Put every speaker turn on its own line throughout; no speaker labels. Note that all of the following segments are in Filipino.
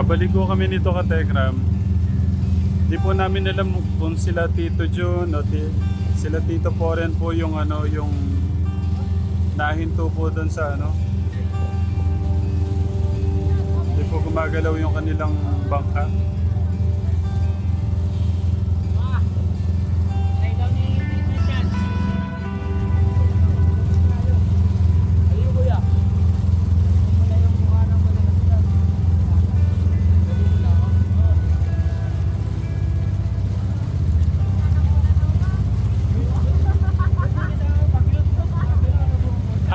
Pabalik ko kami nito ka Tekram. Di po namin alam kung sila Tito Jun o ti, sila Tito Poren po yung ano, yung nahinto po doon sa ano. Di po gumagalaw yung kanilang bangka.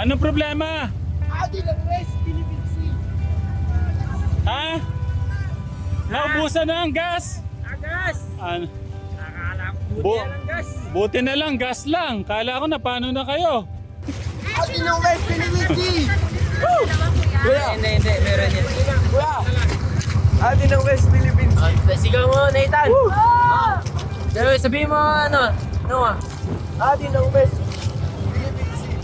Anong problema?
Adi ng West Philippine Sea.
Ha? Naubusan na ang gas?
Agas!
Ano?
Nakakala ko buti
Bu-
yan ang gas.
Buti na lang, gas lang. Kala ko na paano na kayo.
Adi ng West Philippine Sea. Kuya! Hindi, hindi. Meron yan. Kuya! Adi ng West Philippine Sea.
Sigaw mo, Nathan! Ah. Pero sabihin mo, ano, Noah?
Adi ng West Philippine Sea.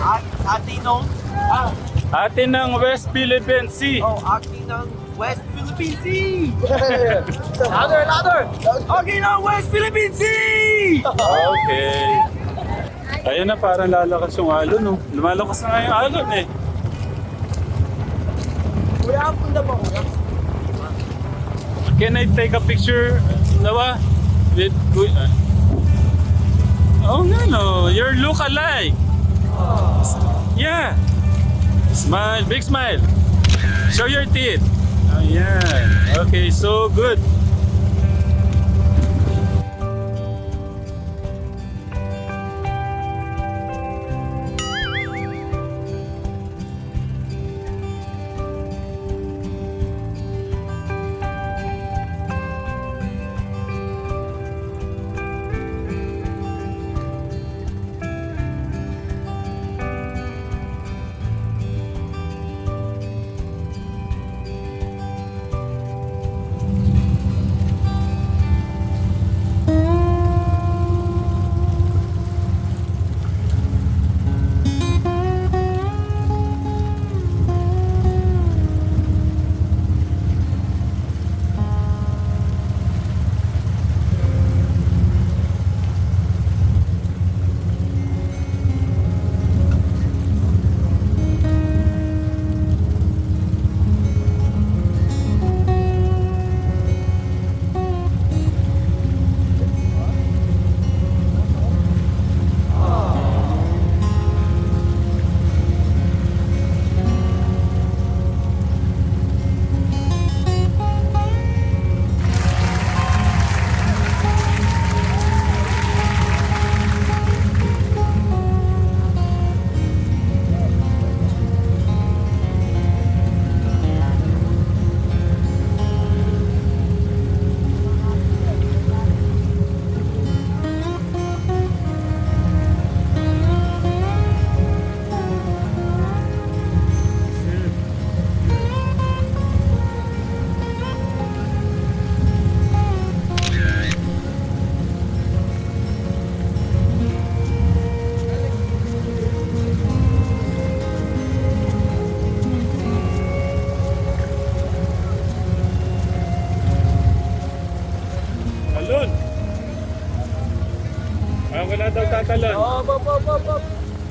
At, ati ng... Ah,
Atin ng West Philippine Sea.
oh, ati ng West Philippine Sea.
Louder, louder!
Ati ng West Philippine Sea!
Okay. Ayun na, parang lalakas yung alon, no? Lumalakas na nga yung alon, eh.
Kuya, ang punta mo, kuya.
Can I take a picture, Nawa? With, with uh, Oh, nga, no. Your look alike. Yeah. Smile. Big smile. Show your teeth. Oh, yeah. Okay, so good. Tatalon.
Oh, pop, pop, pop, pop.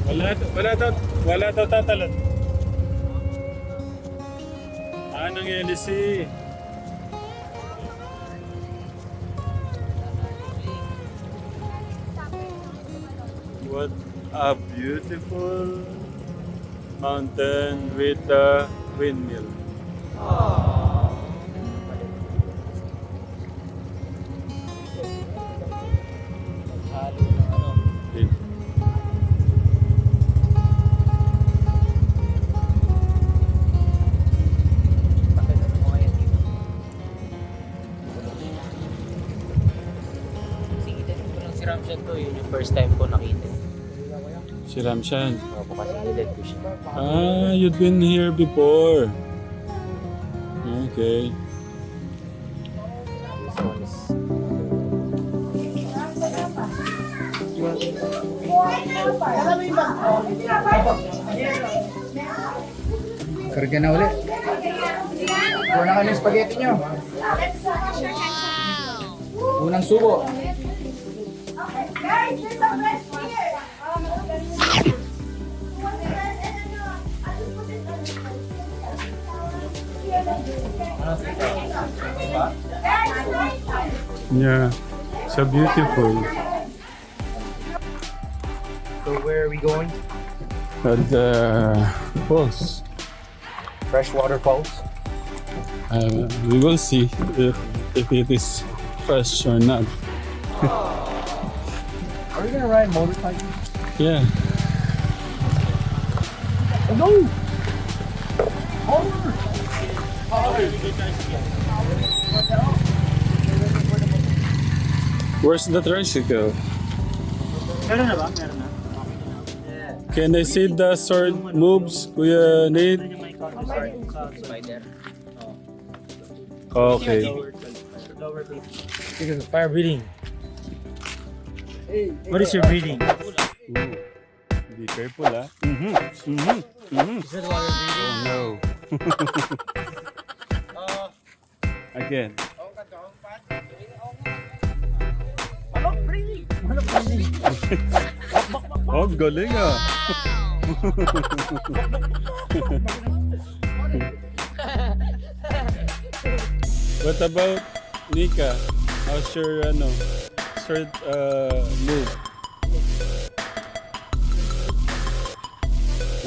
Wala, wala daw, wala daw tatalon. Anong LC? What a beautiful mountain with a windmill.
Ng Ramshan to. Yun yung first time ko nakita.
Si Ramshan.
Opo, kasi nilid ko siya.
Ah, you'd been here before. Okay.
This one is...
Karga na ulit. Kuha na kayo ng spaghetti nyo. Unang subo.
Yeah. So beautiful.
So where are we going?
And uh, falls.
Freshwater Falls.
Uh, we will see if, if it is fresh or not.
Are we gonna ride motorcycle?
Yeah. Where's the tricycle?
Meron na ba? Meron na.
Can I see the sword moves, Kuya Nate?
Spider.
Okay.
Lower plate. What is your breathing?
Ooh. Be careful, ah. Mm-hmm. Mm-hmm. Mm-hmm.
Is that water breathing?
Oh, no. Again. Oh, galing ah. What about Nika? How's your ano, third uh, move?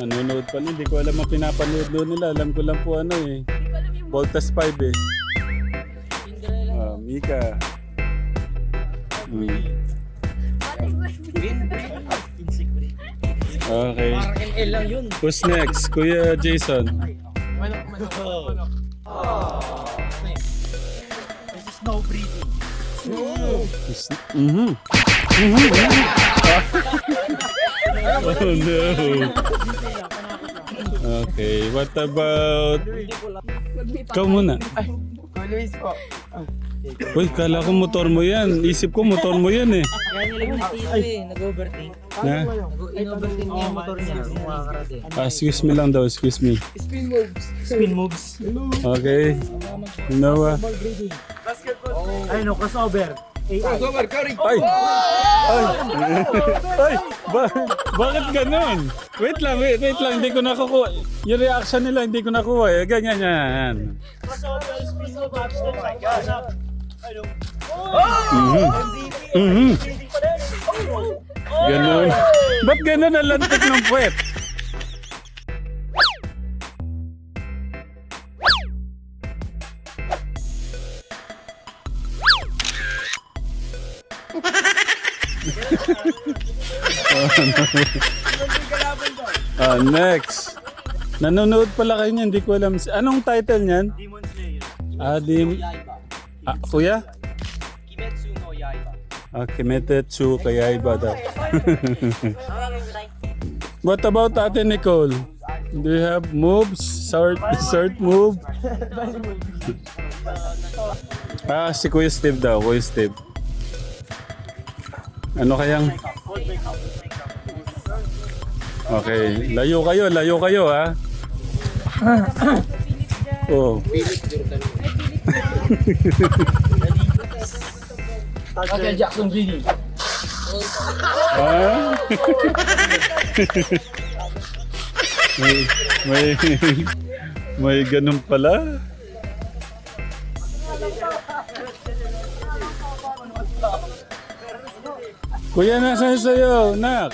Nanonood pa hindi ko alam ang pinapanood doon nila. Alam ko lang po ano eh. Voltas 5 eh. Ah, Mika. Mm. Okay.
Parang lang yun.
Who's next? Kuya Jason.
This
Mhm. Mhm. oh no. Okay, what about... Ikaw muna.
Luis po.
Uy, kala ko motor mo yan. Isip ko motor mo yan eh.
Kaya nilagyan na tito eh. Nag-overtake.
Na?
In-overtake niya yung motor niya.
Ah, excuse me lang daw, excuse me.
Spin moves.
Okay. Noah.
Ay no, crossover.
Curry.
Ay! Ay! Ay! Ba bakit ganun? Wait lang, wait, wait lang. Hindi ko nakukuha. Yung reaction nila, hindi ko nakuha eh. Ganyan yan. Mhm. Mhm. Ganun. Ba't ganun ang lantik ng puwet? Ah, next. Nanonood pala kayo niyan, hindi ko alam. Anong title niyan?
Demon Slayer.
Ah, di... Ah, kuya?
Kimetsu no Yaiba.
Ah, Kimetetsu Kayaiba daw. What about Ate Nicole? Do you have moves? Short, short move? ah, si Kuya Steve daw. Kuya Steve. Ano kayang... Okay. Layo kayo, layo kayo ha. oh.
Okay, Jackson breathing.
Ah? may, may, may ganun pala. Kuya, nasa sa'yo, nak?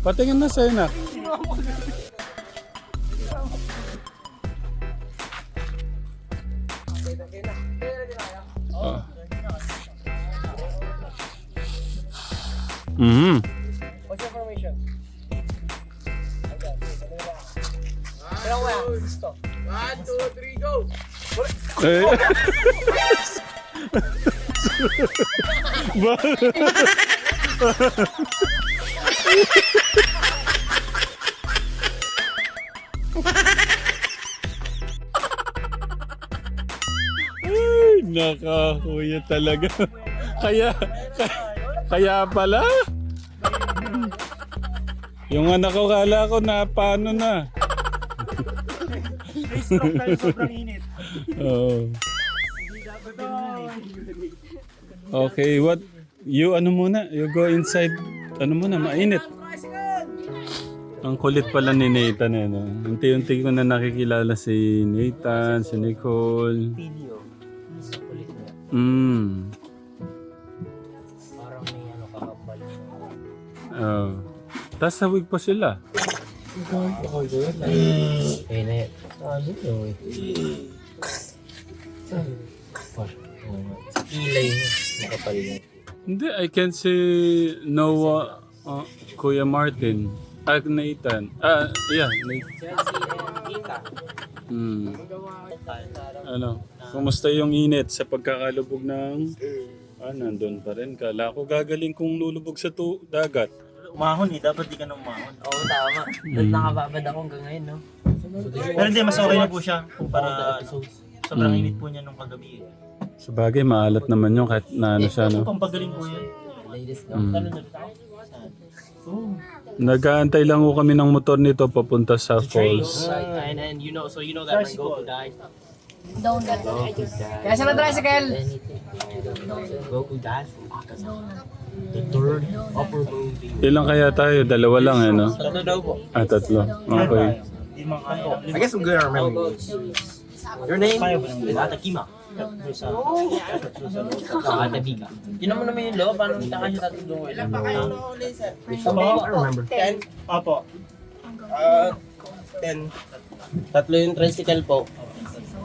Patingin na sa'yo, nak. Ah. Mhm.
What's your formation? One, two, three, go!
Eh. Ay, nakakuya talaga. kaya, kaya, pala. Yung anak ko kala ko na paano na.
Na-stroke dahil sobrang init.
Oo. Okay, what? You ano muna? You go inside. Ano muna? Mainit. Ang kulit pala ni Nathan eh, no? Unti-unti ko na nakikilala si Nathan, si Nicole.
Video.
Mm.
Parang may ano kakapal.
Oh. Tapos sawig pa sila.
Eh, na. Ah, yun kilay niya. Makapal niya.
Hindi, I can see Noah, uh, Kuya Martin. Ah, Nathan. Ah, yeah, Nathan. Hmm. Ano, kumusta yung init sa pagkakalubog ng... Ah, nandun pa rin. Kala ko gagaling kung lulubog sa tu dagat.
Umahon eh, dapat di ka na umahon.
Oo, tama. Doon nakababad ako hanggang ngayon, no?
Pero hindi, mas okay na po siya kumpara ano, sobrang init po niya nung kagabi eh.
Sa bagay, maalat naman yung kahit na ano siya, no?
Pampagaling po yan.
No?
Mm. Nag-aantay lang ko kami ng motor nito papunta sa falls.
and then you know, so you know that when Goku dies,
Don't get it.
Kaya sa tricycle? Goku dies from Akaza. The third upper moon being.
Ilang kaya tayo? Dalawa lang, eh, no?
Ano daw po?
Ah, tatlo. Okay.
I guess I'm good at remembering Your name? Atakima.
Tatlo sa... Tatlo sa loob.
Ah, Atabika. Yun naman naman yung loob. Paano kita kasi tatlong ilan pa kayo?
I remember.
Ten.
Opo.
Ah, ten. Tatlo yung tricycle po.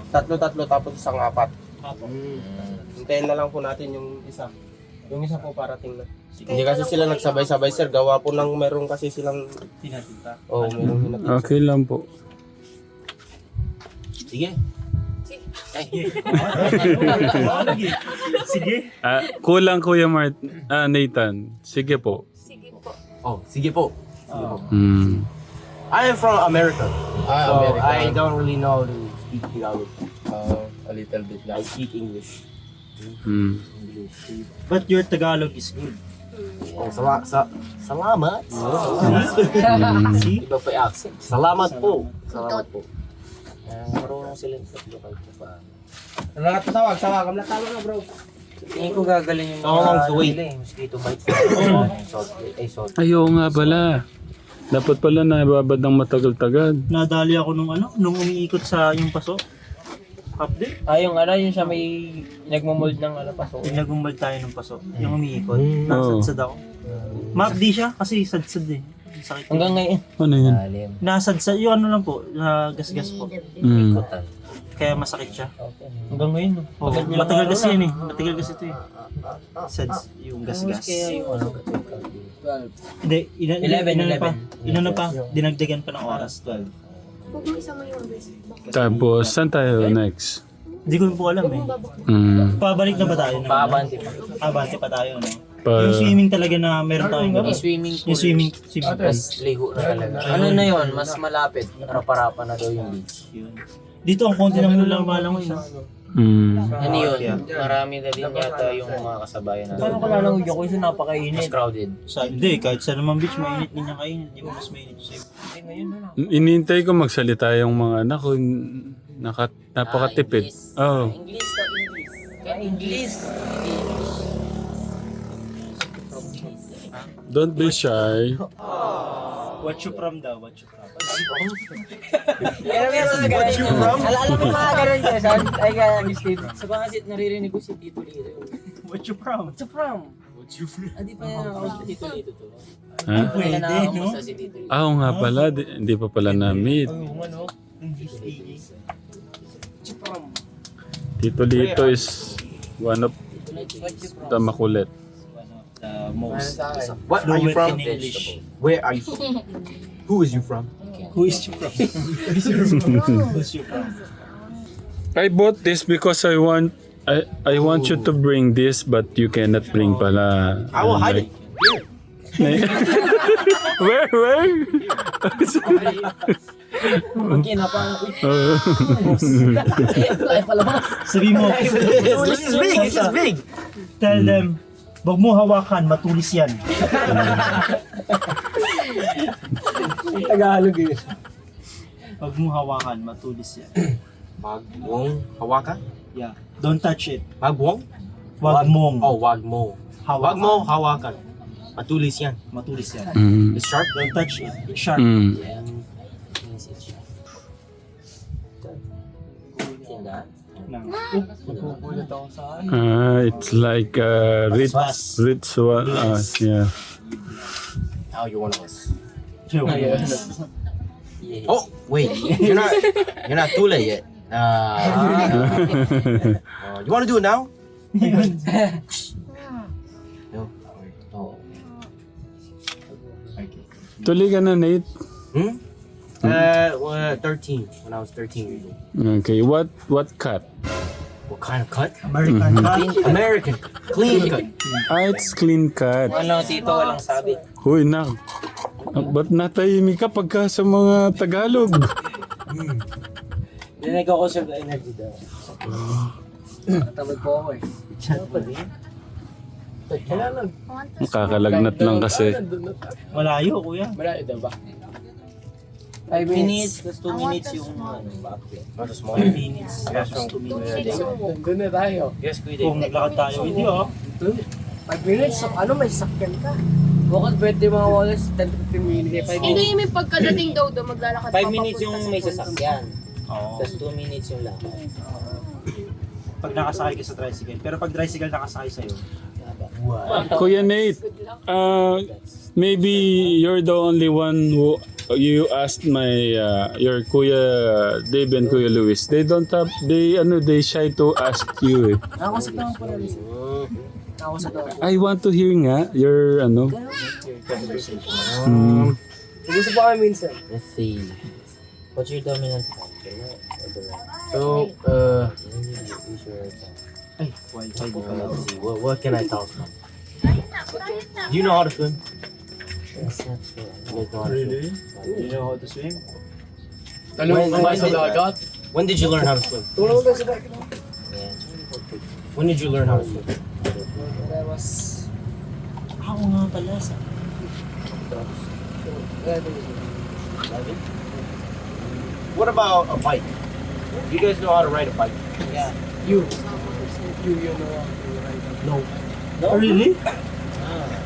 Tatlo-tatlo tapos isang apat.
Opo.
Hintayin na lang po natin yung isa. Yung isa po parating na. Hindi kasi sila nagsabay-sabay sir. Gawa po ng meron kasi silang...
Tinatinta.
Oo, oh, merong hinatid.
Okay lang po.
Sige. Ay.
Sige.
Ah, kulang Kuya Mart ah, Nathan. Sige po.
Sige po.
Oh, sige po. Sige po.
Hmm.
I am from America.
Ah,
so
America.
I don't really know to speak Tagalog.
Uh, a little bit
I
lang.
speak English.
Hmm.
English.
But your Tagalog is good.
Oh, sala sa salamat.
See?
Iba pa accent. Salamat po. Salamat po. Uh, marunong sila sa local ko pa.
Nakatawag, tawag. Tawag na bro.
Tingin ko gagaling yung
Oo,
mga
so wait.
nila eh, mosquito bites. Salt, ay salt.
Ayaw nga pala. Dapat pala nababad ng matagal-tagal.
Nadali ako nung ano, nung umiikot sa yung paso. Update.
Ah, yung ano, yung siya may nagmumold ng ano pa so.
Pinagumbal tayo ng paso. Yung umiikot.
Oo.
Nasadsad ako. Map di siya kasi sadsad eh. Sakit.
Hanggang ngayon.
Ano yun?
Alim.
Nasadsad, yung ano lang po, na gasgas po.
Hmm.
Kaya masakit siya.
Hanggang ngayon.
Oh, matagal kasi
na.
yun eh. Matagal kasi ito eh. Sads, yung gasgas.
Kaya yung ano.
Hindi, ina, ina,
11,
inano pa.
11.
Inano pa, dinagdagan pa ng oras, 12.
Huwag mo isama yung best.
Tapos, saan tayo next?
Hindi ko po alam eh.
Hmm.
Pabalik na ba tayo? No?
Paabante pa.
Abante pa tayo, no?
Pa,
Yung swimming talaga na meron tayong
Yung swimming pool.
Yung swimming, swimming pool.
Tapos ligo na talaga. Ano na yun? Mas malapit. Rapa-rapa na daw yung beach.
Yun. Dito ang konti ng lulang balang yun.
hmm.
Ano yun? Marami na din yata yung mga kasabayan natin. Paano ko lalangoy ako napakainit? Mas crowded.
Sa, hindi, kahit sa naman beach, mainit din yung kainin. Di ba mas mainit sa'yo?
Hindi, ngayon na lang.
Inintay ko magsalita yung mga anak ko. Naka, napakatipid. Oh.
English na English. Kaya English.
Don't be shy.
What you from daw? What you from?
Pero meron na ganun mo mga ganun niya, son? Ay, ni Steve. Sa mga sit, naririnig ko si Tito Lito.
What you from?
What's from? What's you from? Ah, di pa yan ako si Tito Lito to.
Ha?
Pwede na ako
no?
sa si Tito Lito.
Ah, oo nga pala. Di, hindi pa pala na-meet.
Ano?
English speaking.
What's you from?
Tito Lito is one of
What's you from?
the makulit.
The most
What are you from?
in English.
Where are you from? Who is you from?
Who is you from? Who's you from?
I bought this because I want I I want you to bring this but you cannot bring pala.
I will hide it.
where where?
Kinapang.
Oh.
Ay, pala mo.
Sabi mo,
This is big. This is big.
tell them, wag mo hawakan, matulis yan.
Tagalog eh.
Pag mo hawakan, matulis yan.
Wag mong hawakan?
Yeah. Don't touch it.
Wag mong?
Wag mong
Oh, wag mo.
hawakan.
Wag mo hawakan. Matulis yan.
Matulis yan.
Mm.
It's sharp.
Don't touch it. It's sharp.
Mm.
Yes, that?
Lang.
Nagpupulit ako sa ano.
Ah, it's like uh, rich,
Bas.
rich one. Uh, yeah.
Now you're one of us.
Yo.
Oh, wait. You're not. You're not too late yet. Uh, uh, you want to do it now? No.
Tuloy ka na, Nate.
Hmm? Uh, well, 13. When I was 13 years old.
Okay, what what cut?
What kind of cut?
American cut.
American. Clean cut.
Ah, it's clean cut.
Ano, tito, walang sabi.
Huy, nak. Ah, Ba't natahimik ka pagka sa mga Tagalog?
Dinig ako sa energy daw. Tamad po ako eh. Kailangan.
Nakakalagnat lang kasi.
Malayo, kuya.
Malayo daw ba? 5 minutes.
Plus 2 minutes yung ano, back.
Not a small.
5 minutes. Plus 2 minutes.
Doon na tayo.
Yes, we
Kung naglakad tayo, hindi oh.
5 minutes? So, ano, may sakyan ka. Bukod pwede mga walas, 10 to 15 minutes. 5
Hindi, may pagkadating daw daw, maglalakad
5 minutes yung may sasakyan.
Oo.
Tapos 2 minutes yung lakad.
Pag nakasakay ka sa tricycle. Pero pag tricycle nakasakay sa'yo,
Kuya Nate, uh, maybe you're the only one who you asked my uh, your Kuya Dave and Kuya Luis. They don't have they ano they shy to ask you. Eh.
Nakausap naman po namin. Nakausap naman.
I want to hear nga your ano. Hmm.
Nag-usap po kami minsan.
Let's see. What's your dominant hand? The left or the right?
So, uh,
Use your right hand.
ay, wild side
uh, let's see. What, what can I tell them? Do you know how to swim?
That's not true.
You know how to swim?
You know how to swim?
When, when, did, when did you learn how to swim?
Tulong ba sa back?
Yeah.
When did you learn how to swim?
That was...
Ako nga pala sa...
What about a bike? You guys know how to ride a bike?
You. You, you know. how to ride a bike.
No.
Oh, really?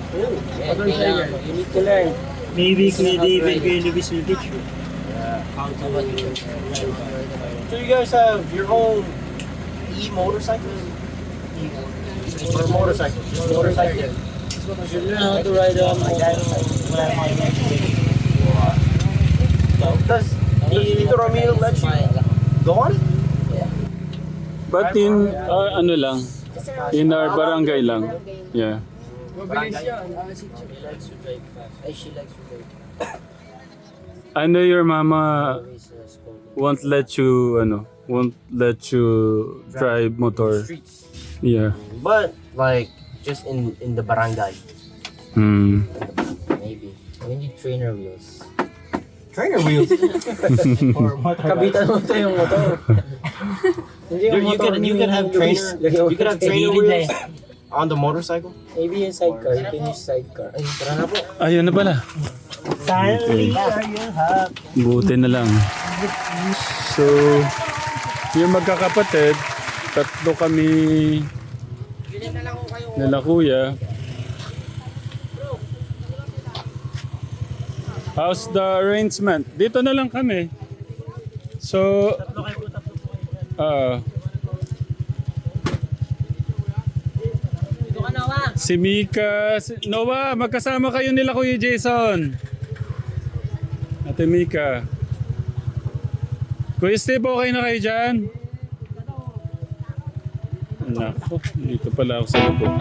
Yeah,
Pag-learn tayo
kailangan
yan. You need to learn.
Maybe Kuya David, Kuya Luis will teach you.
Yeah.
How to ride a
So you guys have your own e-motorcycles? Or motorcycles? Just motorcycles?
How to ride a
Wala mga electric.
Does Tito Ramil let you go on it?
But in uh, ano lang in our barangay lang. Yeah.
Mabilis yan. Ah, si
Ay, she likes to ride.
I know your mama
Always uh, scolding.
won't let you ano won't let you drive motor.
Streets.
Yeah.
But like just in in the barangay.
Hmm.
Maybe. We need trainer wheels.
Trainer wheels.
For motor.
Kabitan mo ito yung motor. Hindi
you, you
motor.
can you can have trainer you can have trainer wheels on the motorcycle.
Maybe yung sidecar. You can use sidecar. Ay, tara na po.
Ayun na pala.
Finally, are you happy?
Buti na lang. So, yung magkakapatid, tatlo kami nila kuya. How's the arrangement? Dito na lang kami. So, ah Si Mika, si Noah, magkasama kayo nila Kuya Jason. Ate Mika. Kuya Steve, okay na kayo dyan? Nako, dito pala ako sa likod.